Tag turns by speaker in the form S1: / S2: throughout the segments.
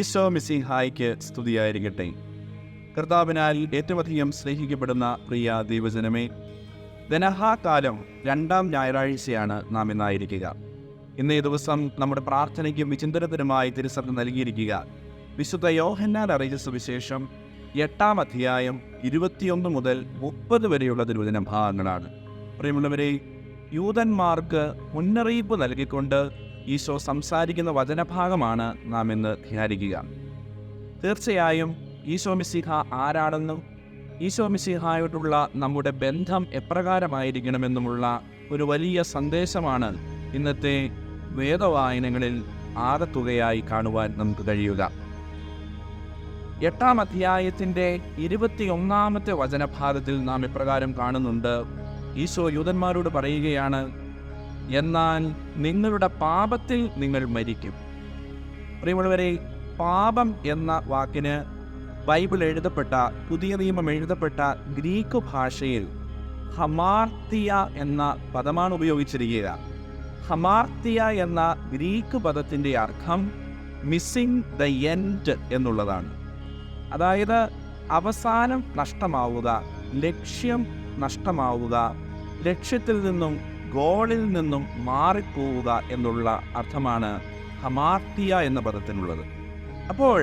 S1: ഈശോ മിസിഹായ്ക്ക് സ്തുതിയായിരിക്കട്ടെ. കർത്താവിനാൽ ഏറ്റവും ഏറ്റവുമധികം സ്നേഹിക്കപ്പെടുന്ന പ്രിയ ദൈവജനമേ ധനഹാകാലം രണ്ടാം ഞായറാഴ്ചയാണ് നാം ഇന്നായിരിക്കുക. ഇന്നേ ദിവസം നമ്മുടെ പ്രാർത്ഥനയ്ക്കും വിചിന്തനത്തിനുമായി തിരുസഭ നൽകിയിരിക്കുക. വിശുദ്ധ യോഹന്നാൻ അറിയിച്ച സുവിശേഷം എട്ടാം അധ്യായം ഇരുപത്തിയൊന്ന് മുതൽ മുപ്പത് വരെയുള്ള തിരുവചന ഭാഗങ്ങളാണ്. പ്രിയമുള്ളവരെ യൂതന്മാർക്ക് മുന്നറിയിപ്പ് നൽകിക്കൊണ്ട് ഈശോ സംസാരിക്കുന്ന വചനഭാഗമാണ് നാം ഇന്ന് ധ്യാനിക്കുക. തീർച്ചയായും ഈശോ മിസിഹ ആരാണെന്നും ഈശോ മിസിഹായോടുള്ള നമ്മുടെ ബന്ധം എപ്രകാരമായിരിക്കണമെന്നുമുള്ള ഒരു വലിയ സന്ദേശമാണ് ഇന്നത്തെ വേദവായനങ്ങളിൽ ആകത്തുകയായി കാണുവാൻ നമുക്ക് കഴിയുക. എട്ടാം അധ്യായത്തിന്റെ ഇരുപത്തിയൊന്നാമത്തെ വചനഭാഗത്തിൽ നാം ഇപ്രകാരം കാണുന്നുണ്ട്. ഈശോ യൂതന്മാരോട് പറയുകയാണ് എന്നാൽ നിങ്ങളുടെ പാപത്തിൽ നിങ്ങൾ മരിക്കും. പ്രിയമുള്ളവരെ പാപം എന്ന വാക്കിന് ബൈബിൾ എഴുതപ്പെട്ട പുതിയ നിയമം എഴുതപ്പെട്ട ഗ്രീക്ക് ഭാഷയിൽ ഹമാർത്തിയ എന്ന പദമാണ് ഉപയോഗിച്ചിരിക്കുക. ഹമാർത്തിയ എന്ന ഗ്രീക്ക് പദത്തിന്റെ അർത്ഥം മിസ്സിംഗ് ദ എൻഡ് എന്നുള്ളതാണ്. അതായത് അവസാനം നഷ്ടമാവുക ലക്ഷ്യം നഷ്ടമാവുക ലക്ഷ്യത്തിൽ നിന്നും ഗോളിൽ നിന്നും മാറിപ്പോവുക എന്നുള്ള അർത്ഥമാണ് ഹമാർത്തിയ എന്ന പദത്തിനുള്ളത്. അപ്പോൾ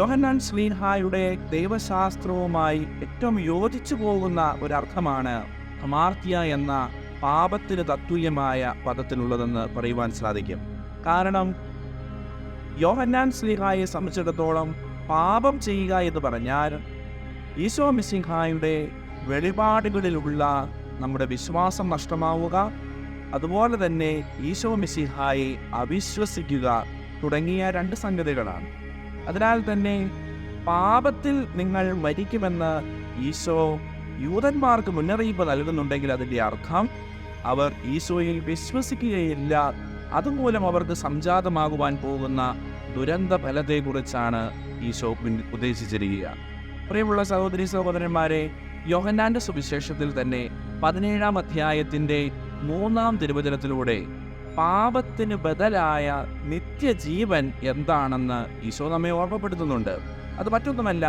S1: യോഹന്നാൻ ശ്രീഹായുടെ ദൈവശാസ്ത്രവുമായി ഏറ്റവും യോജിച്ചു പോകുന്ന ഒരർത്ഥമാണ് ഹമാർത്തിയ എന്ന പാപത്തിന് തത്തുല്യമായ പദത്തിനുള്ളതെന്ന് പറയുവാൻ സാധിക്കും. കാരണം യോഹന്നാൻ ശ്രീഹായെ സംബന്ധിച്ചിടത്തോളം പാപം ചെയ്യുക എന്ന് പറഞ്ഞാൽ ഈശോ മിസിഹായുടെ വെളിപാടുകളിലുള്ള നമ്മുടെ വിശ്വാസം നഷ്ടമാവുക. അതുപോലെ തന്നെ ഈശോ മിസിഹായെ അവിശ്വസിക്കുക തുടങ്ങിയ രണ്ട് സംഗതികളാണ്. അതിനാൽ തന്നെ പാപത്തിൽ നിങ്ങൾ മരിക്കുമെന്ന് ഈശോ യൂതന്മാർക്ക് മുന്നറിയിപ്പ് നൽകുന്നുണ്ടെങ്കിൽ അതിന്റെ അർത്ഥം അവർ ഈശോയിൽ വിശ്വസിക്കുകയില്ല. അതുമൂലം അവർക്ക് സംജാതമാകുവാൻ പോകുന്ന ദുരന്ത ഫലത്തെക്കുറിച്ചാണ് ഈശോ ഉദ്ദേശിച്ചിരിക്കുക. പ്രിയമുള്ള സഹോദരി സഹോദരന്മാരെ യോഹന്നാന്റെ സുവിശേഷത്തിൽ തന്നെ പതിനേഴാം അധ്യായത്തിന്റെ മൂന്നാം തിരുവചനത്തിലൂടെ പാപത്തിന് ബദലായ നിത്യജീവൻ എന്താണെന്ന് ഈശോ നമ്മെ ഓർമ്മപ്പെടുത്തുന്നുണ്ട്. അത് മറ്റൊന്നുമല്ല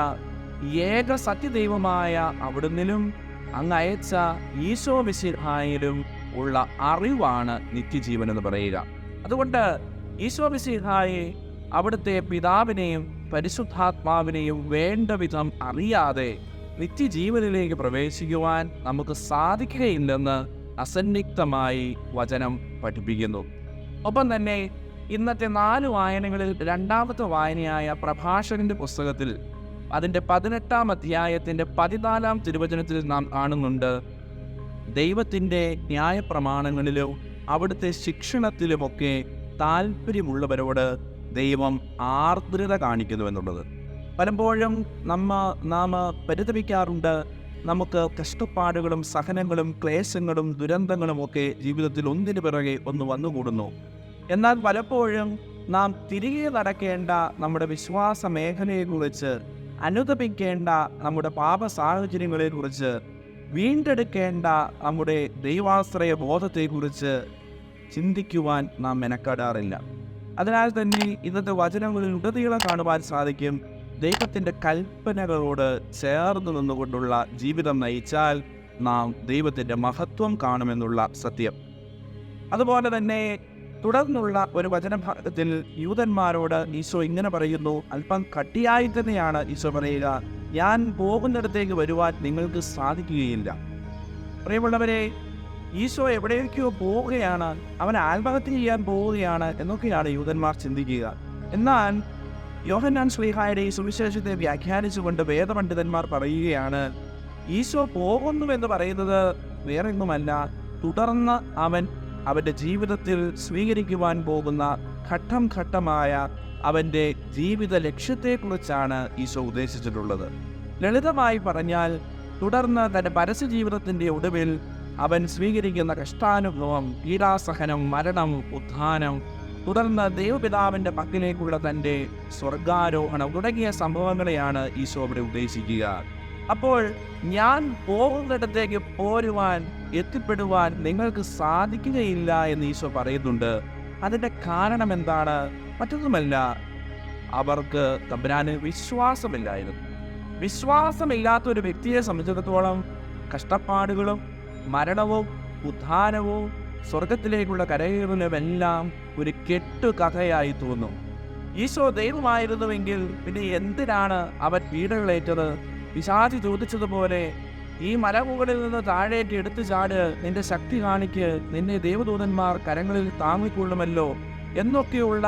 S1: ഏക സത്യദൈവമായ അവിടുന്നിലും അങ്ങ് അയച്ച ഈശോ മിസിഹായിലും ഉള്ള അറിവാണ് നിത്യജീവൻ എന്ന് പറയുക. അതുകൊണ്ട് ഈശോ മിസിഹായെ അവിടുത്തെ പിതാവിനെയും പരിശുദ്ധാത്മാവിനെയും വേണ്ട വിധം അറിയാതെ നിത്യജീവനിലേക്ക് പ്രവേശിക്കുവാൻ നമുക്ക് സാധിക്കുകയില്ലെന്ന് അസന്നിഗ്ധമായി വചനം പഠിപ്പിക്കുന്നു. ഒപ്പം തന്നെ ഇന്നത്തെ നാല് വായനകളിൽ രണ്ടാമത്തെ വായനയായ പ്രഭാഷകന്റെ പുസ്തകത്തിൽ അതിന്റെ പതിനെട്ടാം അധ്യായത്തിന്റെ പതിനാലാം തിരുവചനത്തിൽ നാം കാണുന്നുണ്ട് ദൈവത്തിന്റെ ന്യായപ്രമാണങ്ങളിലും അവിടുത്തെ ശിക്ഷണത്തിലുമൊക്കെ താല്പര്യമുള്ളവരോട് ദൈവം ആർദ്രത കാണിക്കുന്നു എന്നുള്ളത്. പലപ്പോഴും നമ്മ നാം പരിതപിക്കാറുണ്ട്. നമുക്ക് കഷ്ടപ്പാടുകളും സഹനങ്ങളും ക്ലേശങ്ങളും ദുരന്തങ്ങളും ഒക്കെ ജീവിതത്തിൽ ഒന്നിനു പിറകെ ഒന്ന് വന്നുകൂടുന്നു. എന്നാൽ പലപ്പോഴും നാം തിരികെ നടക്കേണ്ട നമ്മുടെ വിശ്വാസ മേഖലയെക്കുറിച്ച് അനുദപിക്കേണ്ട നമ്മുടെ പാപ സാഹചര്യങ്ങളെക്കുറിച്ച് വീണ്ടെടുക്കേണ്ട നമ്മുടെ ദൈവാശ്രയ ബോധത്തെക്കുറിച്ച് ചിന്തിക്കുവാൻ നാം മെനക്കെടാറില്ല. അതിനാൽ തന്നെ ഇന്നത്തെ വചനങ്ങളിൽ ഉടനീളം കാണുവാൻ സാധിക്കും ദൈവത്തിന്റെ കൽപ്പനകളോട് ചേർന്ന് നിന്നുകൊണ്ടുള്ള ജീവിതം നയിച്ചാൽ നാം ദൈവത്തിന്റെ മഹത്വം കാണുമെന്നുള്ള സത്യം. അതുപോലെ തന്നെ തുടർന്നുള്ള ഒരു വചനഭാഗത്തിൽ യൂതന്മാരോട് ഈശോ ഇങ്ങനെ പറയുന്നു അല്പം കട്ടിയായി തന്നെയാണ് ഈശോ പറയുക. ഞാൻ പോകുന്നിടത്തേക്ക് വരുവാൻ നിങ്ങൾക്ക് സാധിക്കുകയില്ല. പ്രിയമുള്ളവരെ ഈശോ എവിടേക്കോ പോവുകയാണ്. അവൻ ആത്മഹത്യ ചെയ്യാൻ പോവുകയാണ് എന്നൊക്കെയാണ് യൂതന്മാർ ചിന്തിക്കുക. എന്നാൽ യോഹന്നാൻ ശ്രീഹായുടെ ഈ സുവിശേഷത്തെ വ്യാഖ്യാനിച്ചുകൊണ്ട് വേദപണ്ഡിതന്മാർ പറയുകയാണ് ഈശോ പോകുന്നു എന്ന് പറയുന്നത് വേറെങ്ങുമല്ല തുടർന്ന് അവൻ അവന്റെ ജീവിതത്തിൽ സ്വീകരിക്കുവാൻ പോകുന്ന ഘട്ടം ഘട്ടമായ അവന്റെ ജീവിത ലക്ഷ്യത്തെക്കുറിച്ചാണ് ഈശോ ഉദ്ദേശിച്ചിട്ടുള്ളത്. ലളിതമായി പറഞ്ഞാൽ തുടർന്ന് തന്റെ പരസ്യ ജീവിതത്തിന്റെ ഒടുവിൽ അവൻ സ്വീകരിക്കുന്ന കഷ്ടാനുഭവം പീഡാസഹനം മരണം ഉത്ഥാനം തുടർന്ന് ദേവപിതാവിന്റെ പക്കലേക്കുള്ള തന്റെ സ്വർഗാരോഹണം തുടങ്ങിയ സംഭവങ്ങളെയാണ് ഈശോ അവിടെ ഉദ്ദേശിക്കുക. അപ്പോൾ ഞാൻ പോകുന്നിടത്തേക്ക് പോരുവാൻ എത്തിപ്പെടുവാൻ നിങ്ങൾക്ക് സാധിക്കുകയില്ല എന്ന് ഈശോ പറയുന്നുണ്ട്. അതിന്റെ കാരണം എന്താണ്? മറ്റൊന്നുമല്ല അവർക്ക് തമ്പുരാന് വിശ്വാസമില്ലായിരുന്നു. വിശ്വാസമില്ലാത്ത ഒരു വ്യക്തിയെ സംബന്ധിച്ചിടത്തോളം കഷ്ടപ്പാടുകളും മരണവും ഉദ്ധാനവും സ്വർഗത്തിലേക്കുള്ള കരകയറലുമെല്ലാം ഒരു കെട്ടുകഥയായി തോന്നും. ഈശോ ദൈവമായിരുന്നുവെങ്കിൽ പിന്നെ എന്തിനാണ് അവൻ പീഡകളേറ്റത്? പിശാചി ചോദിച്ചതുപോലെ ഈ മലമുകളിൽ നിന്ന് താഴേറ്റ് എടുത്തു ചാട് നിന്റെ ശക്തി കാണിക്ക് നിന്നെ ദേവദൂതന്മാർ കരങ്ങളിൽ താങ്ങിക്കൊള്ളുമല്ലോ എന്നൊക്കെയുള്ള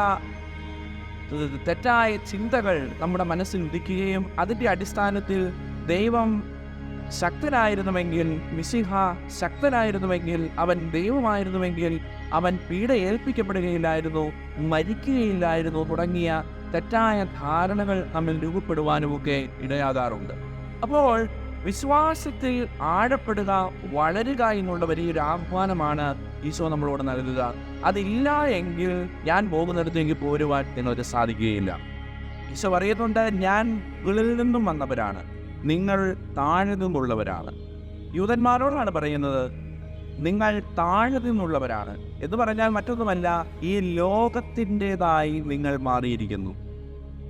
S1: തെറ്റായ ചിന്തകൾ നമ്മുടെ മനസ്സിൽ ഉദിക്കുകയും അതിന്റെ അടിസ്ഥാനത്തിൽ ദൈവം ശക്തനായിരുന്നുവെങ്കിൽ മിശിഹ ശക്തനായിരുന്നുവെങ്കിൽ അവൻ ദൈവമായിരുന്നുവെങ്കിൽ അവൻ പീഡ ഏൽപ്പിക്കപ്പെടുകയില്ലായിരുന്നു മരിക്കുകയില്ലായിരുന്നു തുടങ്ങിയ തെറ്റായ ധാരണകൾ നമ്മിൽ രൂപപ്പെടുവാനുമൊക്കെ ഇടയാകാറുണ്ട്. അപ്പോൾ വിശ്വാസത്തിൽ ആഴപ്പെടുക വളരുക എന്നുള്ള വലിയൊരു ആഹ്വാനമാണ് ഈശോ നമ്മളോട് നൽകുക. അതില്ല എങ്കിൽ ഞാൻ പോകുന്നിടത്തേക്ക് പോരുവാൻ നിങ്ങൾക്ക് സാധിക്കുകയില്ല. ഈശോ പറയുന്നുണ്ട് ഞാൻ വിളിൽ നിന്നും വന്നവരാണ്. നിങ്ങൾ താഴെ നിന്നുള്ളവരാണ് യൂതന്മാരോടാണ് പറയുന്നത് നിങ്ങൾ താഴെ നിന്നുള്ളവരാണ് എന്ന് പറഞ്ഞാൽ മറ്റൊന്നുമല്ല ഈ ലോകത്തിന്റെതായി നിങ്ങൾ മാറിയിരിക്കുന്നു.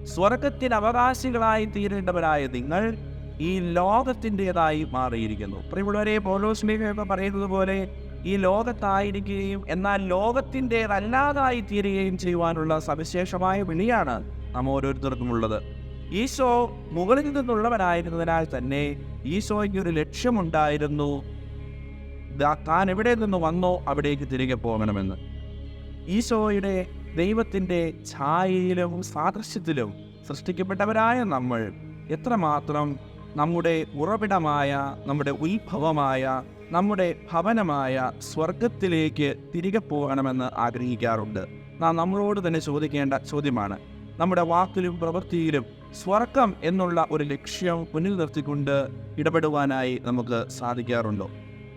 S1: സ്വർഗത്തിന് അവകാശികളായി തീരേണ്ടവരായ നിങ്ങൾ ഈ ലോകത്തിന്റെതായി മാറിയിരിക്കുന്നു. പ്രിയമുള്ളവരെ പോലോസ്മിയൊക്കെ പറയുന്നത് പോലെ ഈ ലോകത്തായിരിക്കുകയും എന്നാൽ ലോകത്തിന്റെതല്ലാതായി തീരുകയും ചെയ്യുവാനുള്ള സവിശേഷമായ വിളിയാണ് നാം ഓരോരുത്തർക്കും ഉള്ളത്. ഈശോ മുകളിൽ നിന്നുള്ളവനായിരുന്നതിനാൽ തന്നെ ഈശോയ്ക്ക് ഒരു ലക്ഷ്യമുണ്ടായിരുന്നു. താൻ എവിടെ നിന്ന് വന്നോ അവിടേക്ക് തിരികെ പോകണമെന്ന്. ഈശോയുടെ ദൈവത്തിന്റെ ഛായയിലും സാദൃശ്യത്തിലും സൃഷ്ടിക്കപ്പെട്ടവരായ നമ്മൾ എത്രമാത്രം നമ്മുടെ ഉറവിടമായ നമ്മുടെ ഉത്ഭവമായ നമ്മുടെ ഭവനമായ സ്വർഗത്തിലേക്ക് തിരികെ പോകണമെന്ന് ആഗ്രഹിക്കാറുണ്ട്. നാം നമ്മളോട് തന്നെ ചോദിക്കേണ്ട ചോദ്യമാണ് നമ്മുടെ വാക്കിലും പ്രവൃത്തിയിലും സ്വർഗം എന്നുള്ള ഒരു ലക്ഷ്യം മുന്നിൽ നിർത്തിക്കൊണ്ട് ഇടപെടുവാനായി നമുക്ക് സാധിക്കാറുണ്ടോ?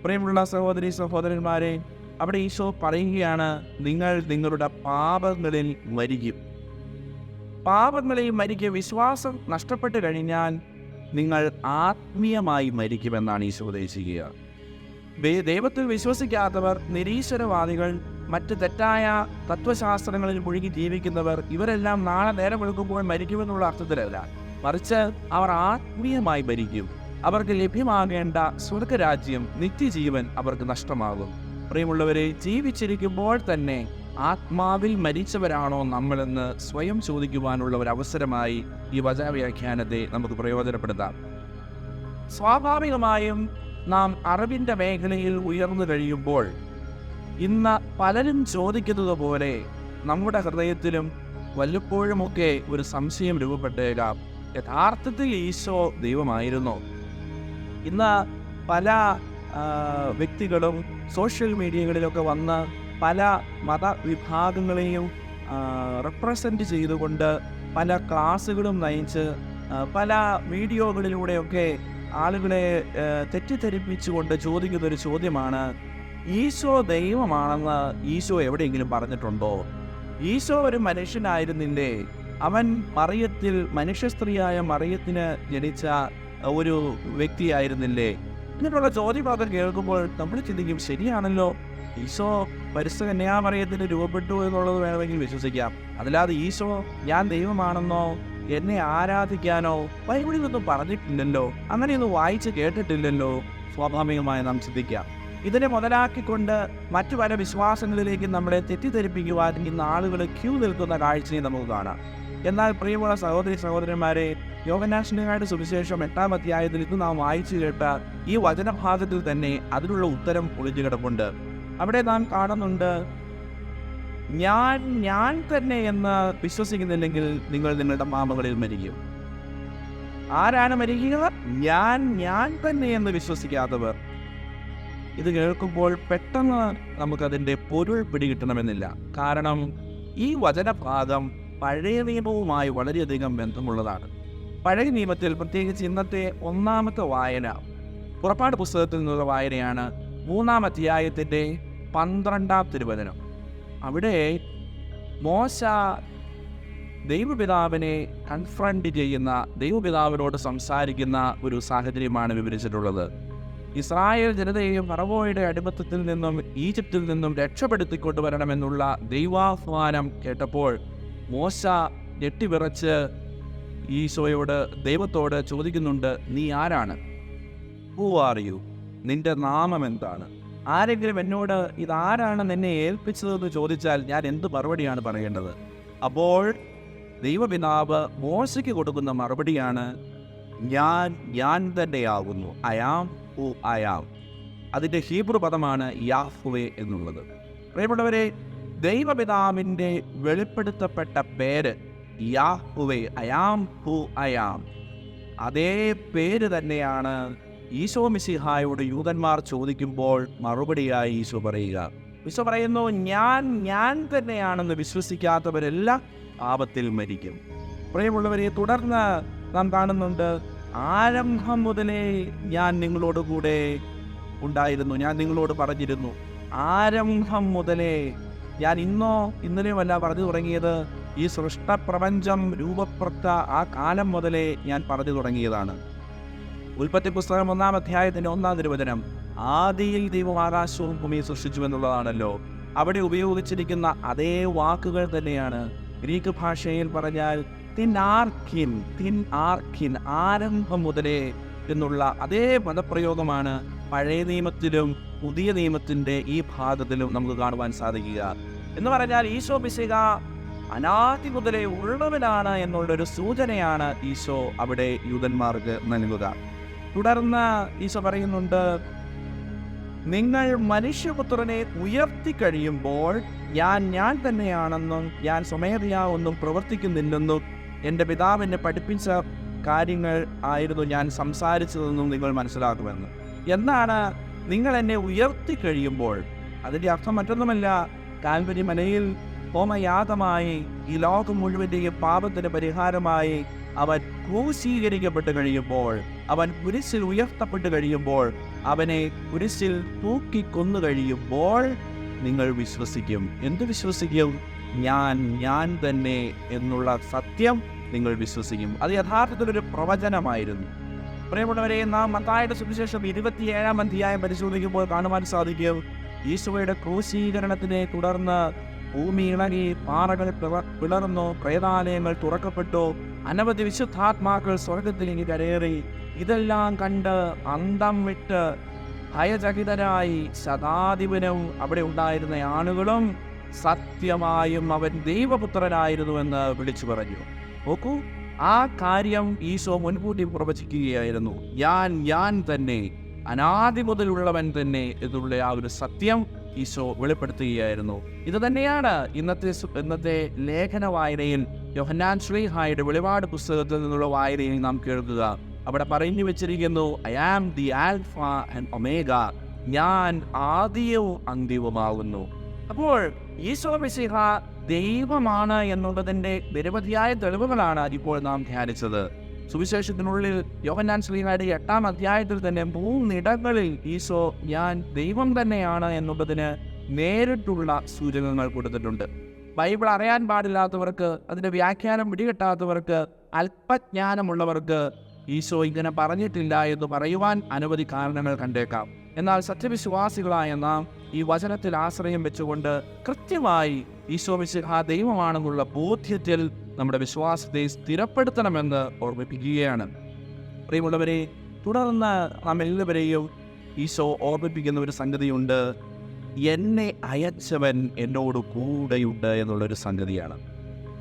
S1: പ്രിയമുള്ള സഹോദരി സഹോദരന്മാരെ അവിടെ ഈശോ പറയുകയാണ് നിങ്ങൾ നിങ്ങളുടെ പാപങ്ങളിൽ മരിക്കും. പാപങ്ങളിൽ മരിക്കുക വിശ്വാസം നഷ്ടപ്പെട്ടു കഴിഞ്ഞാൽ നിങ്ങൾ ആത്മീയമായി മരിക്കുമെന്നാണ് ഈശോ ഉദ്ദേശിക്കുക. ദൈവത്തിൽ വിശ്വസിക്കാത്തവർ നിരീശ്വരവാദികൾ മറ്റ് തെറ്റായ തത്വശാസ്ത്രങ്ങളിൽ മുഴുകി ജീവിക്കുന്നവർ ഇവരെല്ലാം നാളെ നേരം വെളുക്കുമ്പോൾ മരിക്കുമെന്നുള്ള അർത്ഥത്തിലല്ല. മറിച്ച് അവർ ആത്മീയമായി മരിക്കും. അവർക്ക് ലഭ്യമാകേണ്ട സ്വർഗരാജ്യം നിത്യജീവൻ അവർക്ക് നഷ്ടമാകും. പ്രിയമുള്ളവരെ ജീവിച്ചിരിക്കുമ്പോൾ തന്നെ ആത്മാവിൽ മരിച്ചവരാണോ നമ്മളെന്ന് സ്വയം ചോദിക്കുവാനുള്ള ഒരു അവസരമായി ഈ വചനവ്യാഖ്യാനത്തെ നമുക്ക് പ്രയോജനപ്പെടുത്താം. സ്വാഭാവികമായും നാം അറിവിന്റെ മേഖലയിൽ ഉയർന്നു കഴിയുമ്പോൾ ഇന്ന് പലരും ചോദിക്കുന്നത് പോലെ നമ്മുടെ ഹൃദയത്തിലും വല്ലപ്പോഴുമൊക്കെ ഒരു സംശയം രൂപപ്പെട്ടേക്കാം. യഥാർത്ഥത്തിൽ ഈശോ ദൈവമായിരുന്നു. ഇന്ന് പല വ്യക്തികളും സോഷ്യൽ മീഡിയകളിലൊക്കെ വന്ന് പല മതവിഭാഗങ്ങളെയും റെപ്രസെന്റ് ചെയ്തുകൊണ്ട് പല ക്ലാസ്സുകളും നയിച്ച് പല വീഡിയോകളിലൂടെയൊക്കെ ആളുകളെ തെറ്റിദ്ധരിപ്പിച്ചുകൊണ്ട് ചോദിക്കുന്നൊരു ചോദ്യമാണ് ഈശോ ദൈവമാണെന്ന് ഈശോ എവിടെയെങ്കിലും പറഞ്ഞിട്ടുണ്ടോ? ഈശോ ഒരു മനുഷ്യനായിരുന്നില്ലേ? അവൻ മറിയത്തിൽ മനുഷ്യ സ്ത്രീയായ മറിയത്തിന് ജനിച്ച ഒരു വ്യക്തിയായിരുന്നില്ലേ? ഇങ്ങനെയുള്ള ചോദ്യമൊക്കെ കേൾക്കുമ്പോൾ നമ്മൾ ചിന്തിക്കും ശരിയാണല്ലോ. ഈശോ പരിസ്ഥ കന്യാമറിയത്തിന് രൂപപ്പെട്ടു എന്നുള്ളത് വേണമെങ്കിൽ വിശ്വസിക്കാം. അതല്ലാതെ ഈശോ ഞാൻ ദൈവമാണെന്നോ എന്നെ ആരാധിക്കാനോ ബൈബിളിലൊന്നും പറഞ്ഞിട്ടില്ലല്ലോ. അങ്ങനെയൊന്നും വായിച്ച് കേട്ടിട്ടില്ലല്ലോ. സ്വാഭാവികമായി നാം ചിന്തിക്കാം. ഇതിനെ മുതലാക്കിക്കൊണ്ട് മറ്റു പല വിശ്വാസങ്ങളിലേക്ക് നമ്മളെ തെറ്റിദ്ധരിപ്പിക്കുവാൻ ഇന്ന് ആളുകൾ ക്യൂ നിൽക്കുന്ന കാഴ്ചയും നമുക്ക് കാണാം. എന്നാൽ പ്രിയമുള്ള സഹോദരി സഹോദരന്മാരെ യോഗനാശനങ്ങളുടെ സുവിശേഷം എട്ടാം അധ്യായത്തിൽ ഇന്ന് നാം വായിച്ചു കേട്ട ഈ വചനഭാഗത്തിൽ തന്നെ അതിനുള്ള ഉത്തരം ഒളിഞ്ഞു കിടപ്പുണ്ട്. അവിടെ നാം കാണുന്നുണ്ട് ഞാൻ ഞാൻ തന്നെ എന്ന് വിശ്വസിക്കുന്നില്ലെങ്കിൽ നിങ്ങൾ നിങ്ങളുടെ മാമകളിൽ മരിക്കും. ആരാണ് മരിക്കുക? ഞാൻ ഞാൻ തന്നെ എന്ന് വിശ്വസിക്കാത്തവർ. ഇത് കേൾക്കുമ്പോൾ പെട്ടെന്ന് നമുക്കതിന്റെ പൊരുൾ പിടികിട്ടണമെന്നില്ല. കാരണം ഈ വചനഭാഗം പഴയ നിയമവുമായി വളരെയധികം ബന്ധമുള്ളതാണ്. പഴയ നിയമത്തിൽ പ്രത്യേകിച്ച് ഇന്നത്തെ ഒന്നാമത്തെ വായന പുറപ്പാട് പുസ്തകത്തിൽ നിന്നുള്ള വായനയാണ് മൂന്നാം അധ്യായത്തിന്റെ പന്ത്രണ്ടാം തിരുവചനം. അവിടെ മോശ ദൈവപിതാവിനെ കൺഫ്രണ്ട് ചെയ്യുന്ന ദൈവപിതാവിനോട് സംസാരിക്കുന്ന ഒരു സാഹചര്യമാണ് വിവരിച്ചിട്ടുള്ളത്. ഇസ്രായേൽ ജനതയെയും ഫറവോയുടെ അടിമത്തത്തിൽ നിന്നും ഈജിപ്തിൽ നിന്നും രക്ഷപ്പെടുത്തിക്കൊണ്ടുവരണമെന്നുള്ള ദൈവാഹ്വാനം കേട്ടപ്പോൾ മോശ ഞെട്ടിവിറച്ച് ഈശോയോട് ദൈവത്തോട് ചോദിക്കുന്നുണ്ട് നീ ആരാണ്? ഹൂ ആർ യു നിന്റെ നാമം എന്താണ്? ആരെങ്കിലും എന്നോട് ഇതാരാണ് എന്നെ ഏൽപ്പിച്ചതെന്ന് ചോദിച്ചാൽ ഞാൻ എന്ത് മറുപടിയാണ് പറയേണ്ടത്? അപ്പോൾ ദൈവപിതാവ് മോശയ്ക്ക് കൊടുക്കുന്ന മറുപടിയാണ് ഞാൻ ഞാൻ തന്നെയാകുന്നു. I am who I am അതിന്റെ ഹീബ്രു പദമാണ് യാഹുവേ എന്നുള്ളത്. പ്രിയപ്പെട്ടവരെ ദൈവപിതാവിന്റെ വെളിപ്പെടുത്തപ്പെട്ട പേര് യാഹുവേ അയാം ഹു അയാം അതേ പേര് തന്നെയാണ് ഈശോ മിസിഹായോട് യൂതന്മാർ ചോദിക്കുമ്പോൾ മറുപടിയായി ഈശോ പറയുക. ഈശോ പറയുന്നു ഞാൻ ഞാൻ തന്നെയാണെന്ന് വിശ്വസിക്കാത്തവരെല്ലാം ആപത്തിൽ മരിക്കും. പ്രിയമുള്ളവരെ തുടർന്ന് നാം കാണുന്നുണ്ട് ആരംഭം മുതലേ ഞാൻ നിങ്ങളോട് കൂടെ ഉണ്ടായിരുന്നു. ഞാൻ നിങ്ങളോട് പറഞ്ഞിരുന്നു. ആരംഭം മുതലേ ഞാൻ ഇന്നോ ഇന്നലെയുമല്ല പറഞ്ഞു തുടങ്ങിയത്. ഈ സൃഷ്ടപ്രപഞ്ചം രൂപപ്പെട്ട ആ കാലം മുതലേ ഞാൻ പറഞ്ഞു തുടങ്ങിയതാണ്. ഉൽപ്പത്തി പുസ്തകം ഒന്നാം അധ്യായത്തിന്റെ ഒന്നാം തിരുവചനം ആദിയിൽ ദൈവം ആകാശവും ഭൂമിയെ സൃഷ്ടിച്ചു എന്നുള്ളതാണല്ലോ. അവിടെ ഉപയോഗിച്ചിരിക്കുന്ന അതേ വാക്കുകൾ തന്നെയാണ് ഗ്രീക്ക് ഭാഷയിൽ പറഞ്ഞാൽ ആരംഭം മുതലേ എന്നുള്ള അതേ പദപ്രയോഗമാണ് പഴയ നിയമത്തിലും പുതിയ നിയമത്തിന്റെ ഈ ഭാഗത്തിലും നമുക്ക് കാണുവാൻ സാധിക്കുക. എന്ന് പറഞ്ഞാൽ ഈശോ പിശിക അനാദി മുതലേ ഉള്ളവനാണ് എന്നുള്ളൊരു സൂചനയാണ് ഈശോ അവിടെ യൂതന്മാർക്ക് നൽകുക. തുടർന്ന് ഈശോ പറയുന്നുണ്ട് നിങ്ങൾ മനുഷ്യപുത്രനെ ഉയർത്തി കഴിയുമ്പോൾ ഞാൻ ഞാൻ തന്നെയാണെന്നും ഞാൻ സ്വമേധയാ ഒന്നും പ്രവർത്തിക്കുന്നില്ലെന്നും എന്റെ പിതാവിനെ പഠിപ്പിച്ച കാര്യങ്ങൾ ആയിരുന്നു ഞാൻ സംസാരിച്ചതെന്നും നിങ്ങൾ മനസ്സിലാക്കുമെന്ന്. എന്നാണ് നിങ്ങൾ എന്നെ ഉയർത്തി കഴിയുമ്പോൾ അതിന്റെ അർത്ഥം മറ്റൊന്നുമല്ല കാൽവരി മലയിൽ ഹോമയാതമായി ഈ ലോകം മുഴുവന്റെയും പാപത്തിന്റെ പരിഹാരമായി അവൻ ക്രൂശീകരിക്കപ്പെട്ട് കഴിയുമ്പോൾ അവൻ കുരിശിൽ ഉയർത്തപ്പെട്ട് കഴിയുമ്പോൾ അവനെ കുരിശിൽ തൂക്കിക്കൊന്നു കഴിയുമ്പോൾ നിങ്ങൾ വിശ്വസിക്കും. എന്ത് വിശ്വസിക്കും? ഞാൻ ഞാൻ തന്നെ എന്നുള്ള സത്യം നിങ്ങൾ വിശ്വസിക്കും. അത് യഥാർത്ഥത്തിൽ ഒരു പ്രവചനമായിരുന്നു. പ്രിയമുള്ളവരെ നാം മത്തായുടെ സുവിശേഷം ഇരുപത്തിയേഴാം അധ്യായം പരിശോധിക്കുമ്പോൾ കാണുവാൻ സാധിക്കും. ഈശോയുടെ ക്രൂശീകരണത്തിനെ തുടർന്ന് ഭൂമി ഇളകി പാറകൾ പിള- പിളർന്നു പ്രേതാലയങ്ങൾ തുറക്കപ്പെട്ടു. അനവധി വിശുദ്ധാത്മാക്കൾ സ്വർഗത്തിലേക്ക് കരയേറി. ഇതെല്ലാം കണ്ട് അന്തം വിട്ട് ഭയചകിതരായി ശതാധിപനും അവിടെ ഉണ്ടായിരുന്ന ആളുകളും സത്യമായും അവൻ ദൈവപുത്രനായിരുന്നു എന്ന് വിളിച്ചു പറഞ്ഞു. നോക്കൂ ആ കാര്യം ഈശോ മുൻകൂട്ടി പ്രവചിക്കുകയായിരുന്നു. ഞാൻ ഞാൻ തന്നെ അനാദി മുതലുള്ളവൻ തന്നെ എന്നുള്ള ആ ഒരു സത്യം ഈശോ വെളിപ്പെടുത്തുകയായിരുന്നു. ഇത് തന്നെയാണ് ഇന്നത്തെ ഇന്നത്തെ ലേഖന വായനയിൽ യോഹന്നാൻ ശ്രീഹായുടെ വെളിപാട് പുസ്തകത്തിൽ നിന്നുള്ള വായനയിൽ നാം കേൾക്കുക. അവിടെ പറഞ്ഞു വെച്ചിരിക്കുന്നു I am the alpha and omega ഞാൻ ആദ്യവും അന്തിവുമാകുന്നു. അപ്പോൾ ഈശോ മിശിഹ ദൈവമാണ് എന്നുള്ളതിന്റെ നിരവധിയായ തെളിവുകളാണ് ഇപ്പോൾ നാം ധ്യാനിച്ചത്. സുവിശേഷത്തിനുള്ളിൽ യോഹന്നാൻ ശ്രീഹായുടെ എട്ടാം അധ്യായത്തിൽ തന്നെ മൂന്നിടങ്ങളിൽ ഈശോ ഞാൻ ദൈവം തന്നെയാണ് എന്നുള്ളതിന് നേരിട്ടുള്ള സൂചകങ്ങൾ കൊടുത്തിട്ടുണ്ട്. ബൈബിൾ അറിയാൻ പാടില്ലാത്തവർക്ക് അതിന്റെ വ്യാഖ്യാനം പിടികിട്ടാത്തവർക്ക് അല്പജ്ഞാനമുള്ളവർക്ക് ഈശോ ഇങ്ങനെ പറഞ്ഞിട്ടില്ല എന്ന് പറയുവാൻ അനവധി കാരണങ്ങൾ കണ്ടേക്കാം. എന്നാൽ സത്യവിശ്വാസികളായ നാം ഈ വചനത്തിൽ ആശ്രയം വെച്ചുകൊണ്ട് കൃത്യമായി ഈശോ മിശിഹ ദൈവമാണെന്നുള്ള ബോധ്യത്തിൽ നമ്മുടെ വിശ്വാസത്തെ സ്ഥിരപ്പെടുത്തണമെന്ന് ഓർമ്മിപ്പിക്കുകയാണ്. പ്രിയമുള്ളവരെ തുടർന്ന് നാം എല്ലാവരെയും ഈശോ ഓർമ്മിപ്പിക്കുന്ന ഒരു സംഗതിയുണ്ട്. എന്നെ അയച്ചവൻ എന്നോട് കൂടെയുണ്ട് എന്നുള്ളൊരു സംഗതിയാണ്.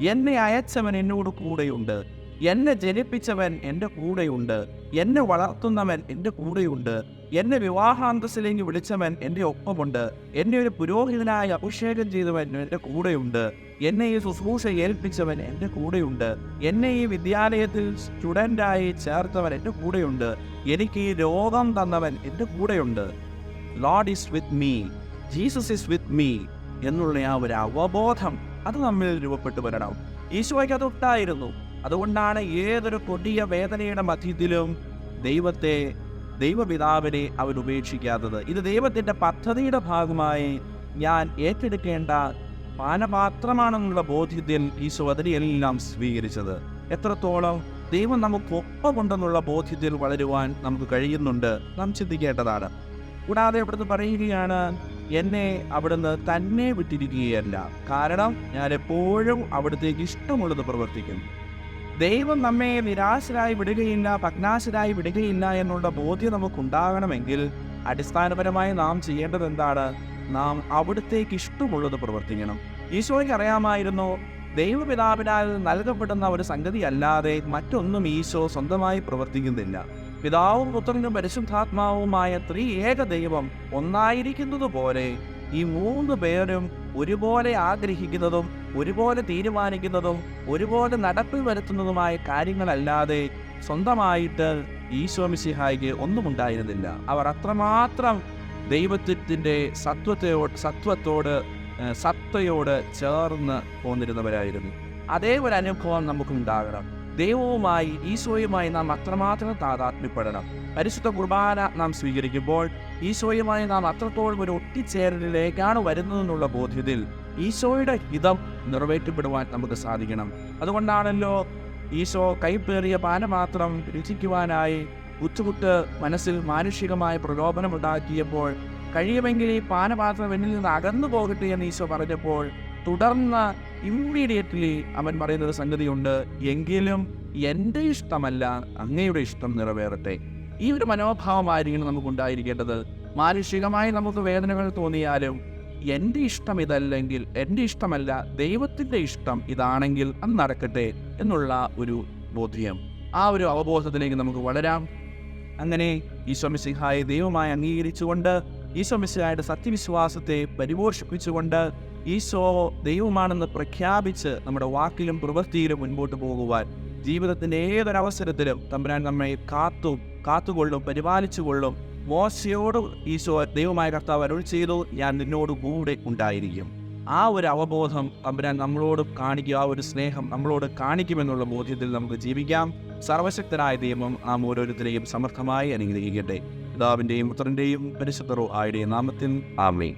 S1: എന്നെ അയച്ചവൻ എന്നോട് കൂടെയുണ്ട്. എന്നെ ജനിപ്പിച്ചവൻ എന്റെ കൂടെയുണ്ട്. എന്നെ വളർത്തുന്നവൻ എന്റെ കൂടെയുണ്ട്. എന്നെ വിവാഹാന്തസ്സിലേക്ക് വിളിച്ചവൻ എന്റെ ഒപ്പമുണ്ട്. എന്നെ ഒരു പുരോഹിതനായി അഭിഷേകം ചെയ്തവൻ എന്റെ കൂടെയുണ്ട്. എന്നെ ഈ ശുശ്രൂഷ ഏൽപ്പിച്ചവൻ എന്റെ കൂടെയുണ്ട്. എന്നെ ഈ വിദ്യാലയത്തിൽ സ്റ്റുഡന്റായി ചേർത്തവൻ എന്റെ കൂടെയുണ്ട്. എനിക്ക് ഈ രോഗം തന്നവൻ എന്റെ കൂടെയുണ്ട്. Lord is with me Jesus is with me എന്നുള്ള ആ ഒരു അവബോധം അത് നമ്മിൽ രൂപപ്പെട്ടു വരണം. ഈശോയ്ക്ക് അതൊട്ടായിരുന്നു അതുകൊണ്ടാണ് ഏതൊരു കൊടിയ വേദനയുടെ മധ്യത്തിലും ദൈവത്തെ ദൈവപിതാവിനെ അവൻ ഉപേക്ഷിക്കാത്തത്. ഇത് ദൈവത്തിന്റെ പദ്ധതിയുടെ ഭാഗമായി ഞാൻ ഏറ്റെടുക്കേണ്ട പാനപാത്രമാണെന്നുള്ള ബോധ്യത്തിൽ ഈ സ്വതനെയെല്ലാം സ്വീകരിച്ചത്. എത്രത്തോളം ദൈവം നമുക്ക് ഒപ്പമുണ്ടെന്നുള്ള ബോധ്യത്തിൽ വളരുവാൻ നമുക്ക് കഴിയുന്നുണ്ട് നാം ചിന്തിക്കേണ്ടതാണ്. കൂടാതെ ഇവിടുന്ന് പറയുകയാണ് എന്നെ അവിടുന്ന് തന്നെ വിട്ടിരിക്കുകയല്ല. കാരണം ഞാൻ എപ്പോഴും അവിടുത്തേക്ക് ഇഷ്ടമുള്ളത് പ്രവർത്തിക്കും. ദൈവം നമ്മെ നിരാശരായി വിടുകയില്ല ഭഗ്നാശരായി വിടുകയില്ല എന്നുള്ള ബോധ്യം നമുക്കുണ്ടാകണമെങ്കിൽ അടിസ്ഥാനപരമായി നാം ചെയ്യേണ്ടത് എന്താണ്? നാം അവിടത്തേക്ക് ഇഷ്ടമുള്ളത് പ്രവർത്തിക്കണം. ഈശോയ്ക്ക് അറിയാമായിരുന്നു ദൈവപിതാവിനാൽ നൽകപ്പെടുന്ന ഒരു സംഗതി അല്ലാതെ മറ്റൊന്നും ഈശോ സ്വന്തമായി പ്രവർത്തിക്കുന്നില്ല. പിതാവും പുത്രനും പരിശുദ്ധാത്മാവുമായ ത്രീ ഏക ദൈവം ഒന്നായിരിക്കുന്നത് പോലെ ഈ മൂന്ന് പേരും ഒരുപോലെ ആഗ്രഹിക്കുന്നതും ഒരുപോലെ തീരുമാനിക്കുന്നതും ഒരുപോലെ നടപ്പിൽ വരുത്തുന്നതുമായ കാര്യങ്ങളല്ലാതെ സ്വന്തമായിട്ട് ഈശോ മിസിഹായിക്ക് ഒന്നും ഉണ്ടായിരുന്നില്ല. അവർ അത്രമാത്രം ദൈവത്തിന്റെ സത്വത്തെയോട് സത്വത്തോട് സത്തയോട് ചേർന്ന് പോന്നിരുന്നവരായിരുന്നു. അതേ ഒരു അനുഭവം നമുക്കുണ്ടാകണം. ദൈവവുമായി ഈശോയുമായി നാം അത്രമാത്രം താതാത്മ്യപ്പെടണം. പരിശുദ്ധ കുർബാന നാം സ്വീകരിക്കുമ്പോൾ ഈശോയുമായി നാം അത്രത്തോളം ഒരു ഒട്ടിച്ചേരലിലേക്കാണ് വരുന്നതെന്നുള്ള ബോധ്യത്തിൽ ഈശോയുടെ ഹിതം നിറവേറ്റപ്പെടുവാൻ നമുക്ക് സാധിക്കണം. അതുകൊണ്ടാണല്ലോ ഈശോ കൈപ്പേറിയ പാനമാത്രം രുചിക്കുവാനായി ബുദ്ധിമുട്ട് മനസ്സിൽ മാനുഷികമായ പ്രലോഭനമുണ്ടാക്കിയപ്പോൾ കഴിയുമെങ്കിൽ ഈ പാനപാത്രം എന്നിൽ നിന്ന് അകന്നു പോകട്ടെ എന്ന് ഈശോ പറഞ്ഞപ്പോൾ തുടർന്ന് ഇമ്മീഡിയറ്റ്ലി അവൻ പറയുന്നൊരു സംഗതിയുണ്ട് എങ്കിലും എന്റെ ഇഷ്ടമല്ല അങ്ങയുടെ ഇഷ്ടം നിറവേറട്ടെ. ഈ ഒരു മനോഭാവമായിരിക്കണം നമുക്ക് ഉണ്ടായിരിക്കേണ്ടത് മാനുഷികമായി നമുക്ക് വേദനകൾ തോന്നിയാലും എന്റെ ഇഷ്ടം ഇതല്ലെങ്കിൽ എന്റെ ഇഷ്ടമല്ല ദൈവത്തിന്റെ ഇഷ്ടം ഇതാണെങ്കിൽ അത് നടക്കട്ടെ എന്നുള്ള ഒരു ബോധ്യം. ആ ഒരു അവബോധത്തിലേക്ക് നമുക്ക് വളരാം. അങ്ങനെ ഈശ്വമിസിഹായെ ദൈവമായി അംഗീകരിച്ചുകൊണ്ട് ഈശ്വമിസിഹായുടെ സത്യവിശ്വാസത്തെ പരിപോഷിപ്പിച്ചുകൊണ്ട് ഈശോ ദൈവമാണെന്ന് പ്രഖ്യാപിച്ച് നമ്മുടെ വാക്കിലും പ്രവൃത്തിയിലും മുൻപോട്ട് പോകുവാൻ ജീവിതത്തിന്റെ ഏതൊരവസരത്തിലും തമ്പുരാൻ നമ്മെ കാത്തും കാത്തുകൊള്ളും പരിപാലിച്ചുകൊള്ളും. മോശയോട് ഈശോ ദൈവമായ കർത്താവ് അരുൾ ചെയ്തു ഞാൻ നിന്നോട് കൂടെ ഉണ്ടായിരിക്കും. ആ ഒരു അവബോധം തമ്പുരാൻ നമ്മളോട് കാണിക്കുക ആ ഒരു സ്നേഹം നമ്മളോട് കാണിക്കുമെന്നുള്ള ബോധ്യത്തിൽ നമുക്ക് ജീവിക്കാം. സർവശക്തനായ ദൈവം നാം ഓരോരുത്തരെയും സമർത്ഥമായി അനുഗ്രഹിക്കട്ടെ. പിതാവിന്റെയും പുത്രന്റെയും പരിശുദ്ധറോ ആയുടെയും നാമത്തിൽ ആമേ